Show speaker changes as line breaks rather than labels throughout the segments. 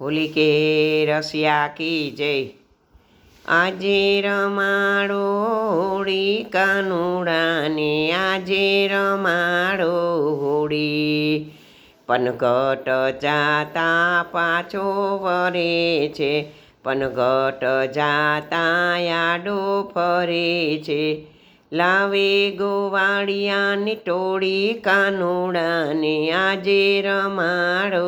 હોલી કે રસિયા કી જય. આજે રમાડો કાનુડાને, આજે રમાડો હોળી પનઘટ જાતા પાછો વરે છે, પનઘટ જાતા યાડો ફરે છે. લાવે ગોવાળિયાની ટોળી કાનુડાને, આજે રમાડો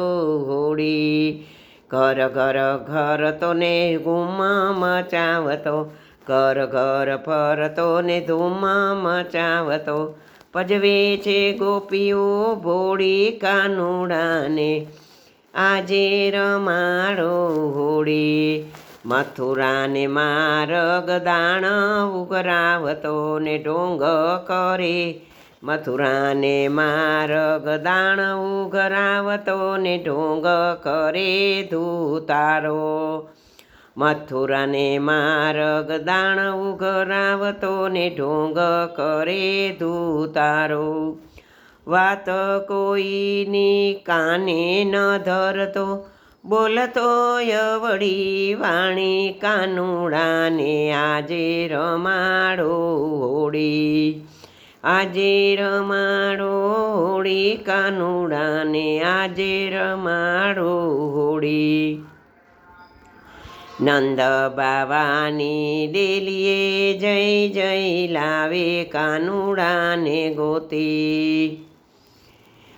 હોળી ઘર ઘર ઘર તો ને ગુમા મચાવતો, ઘર ઘર ફરતો ને ધૂમા મચાવતો. પજવે છે ગોપીઓ ભોળી કાનુડાને, આજે રમાડો હોળી. મથુરાને માર્ગ દાણ ઉગરાવતો ને ઢોંગ કરે મથુરાને માર્ગ દાણ ઘરાવતો ને ઢોંગ કરે ધૂતારો. મથુરાને માર્ગ દાણ ઘરાવતો ને ઢોંગ કરે ધૂતારો. વાત કોઈની કાને ન ધરતો, બોલતો યવડી વાણી કાનુડાને આજે રમાડો હોળી. આજે રમાડો હોળી કાનુડાને, આજે રમાડો હોળી. નંદ બાવાની ડેલીએ જય જય લાવે કાનુડાને ગોતી.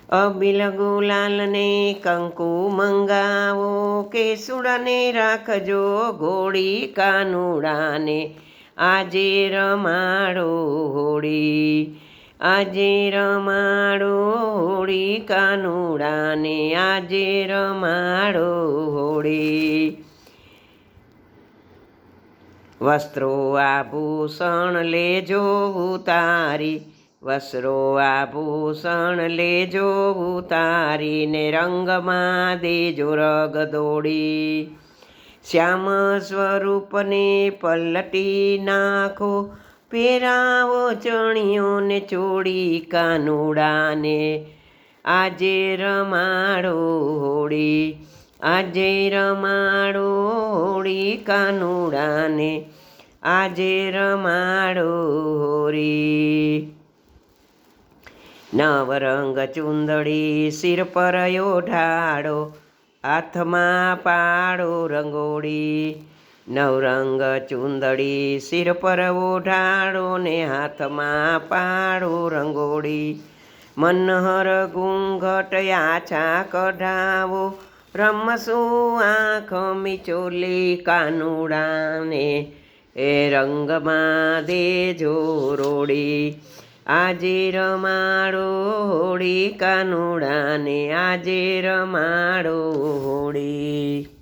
અબિલ ગુલાલને કંકુ મંગાવો, કેસુડાને રાખજો ઘોડી કાનુડાને. આજે રમાડો હોળી, આજે રમાડો હોળી, કાનુડાને આજે રમાડો હોળી. વસ્ત્રો આભૂષણ લેજો ઉતારી, વસ્ત્રો આભૂષણ લેજો ઉતારીને રંગમાં દેજો રગ દોડી. શ્યામ સ્વરૂપને પલટી નાખો. પહેરાવો ચણિયોને ચોડી કાનુડાને. આજે રમાડો હોળી, આજે રમાડો હોળી કાનુડાને. આજે રમાડો હોળી. નવરંગ ચુંદડી સિર પર ઓઢાડો હાથમાં પાડો રંગોળી, નવરંગ ચુંદડી સિર પર ઓઢાડો ને હાથમાં પાડો રંગોળી. મનહર ઘૂંઘટ આછા કઢાવો રમશું આંખ મિચોલી કાનુડાને, એ રંગમાં દેજો રોડી આજે રમાડો હોળી કાનુડાને આજે રમાડો હોળી.